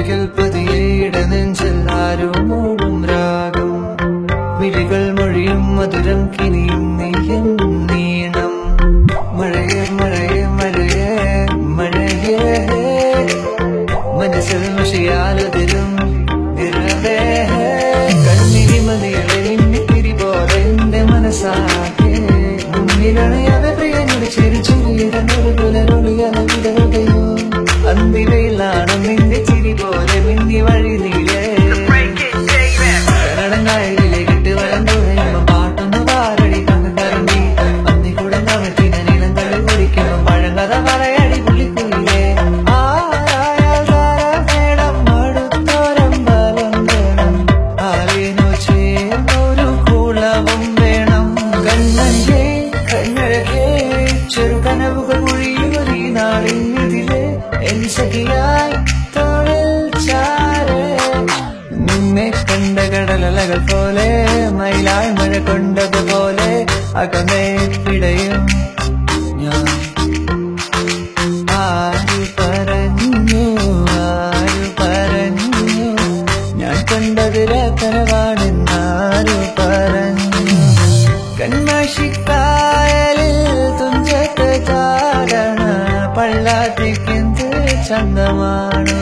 ഒരിക്കൽ പതിയേട നെഞ്ചിൽ ആരോ മൂടും രാഗം. വിളികൾ മൊഴിയും മധുരം കിനിയും നീയും നീണം. മഴയെ മഴയെ മഴയെ മഴയെ. മനസ്സിൽ മഷിയാലതിലും ഇരവേ കണ്ണിരി മതിയുടെ നിന്നിരി പോലെ എന്റെ മനസ്സാകെ. മുന്നിലണയാതെ പ്രിയനോട് ചെറു ചെറിയൊരു പുലരൊളിയാണ് പിടയും ഞാൻ. ആരു പറഞ്ഞു ആരു പറഞ്ഞു? ഞാൻ കണ്ടതിലെ കനവാണെന്നാരു പറഞ്ഞു. കന്മാഷിക്കായലിൽ Thunchath ചാടണ പള്ളാത്തിക്കെന്ത് ചന്തമാണു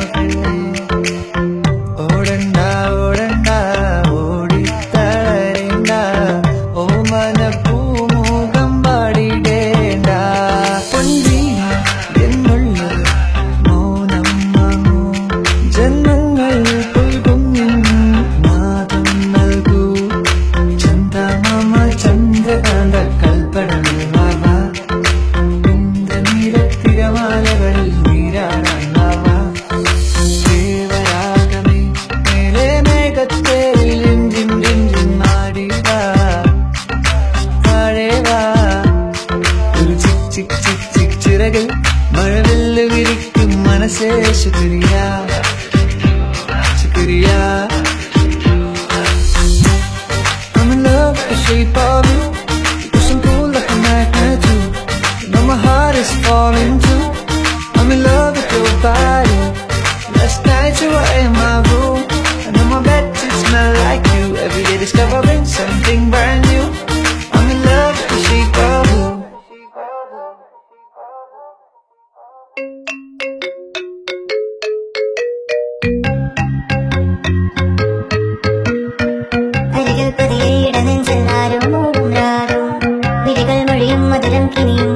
I'm in love with the shape of you. You like a magnet Now my heart is falling too. I'm in love with your body. Last night you were in my room. പതിയേട നെഞ്ചെല്ലാരും വിളികൾ മൊഴിയും മധുരം കിനിയും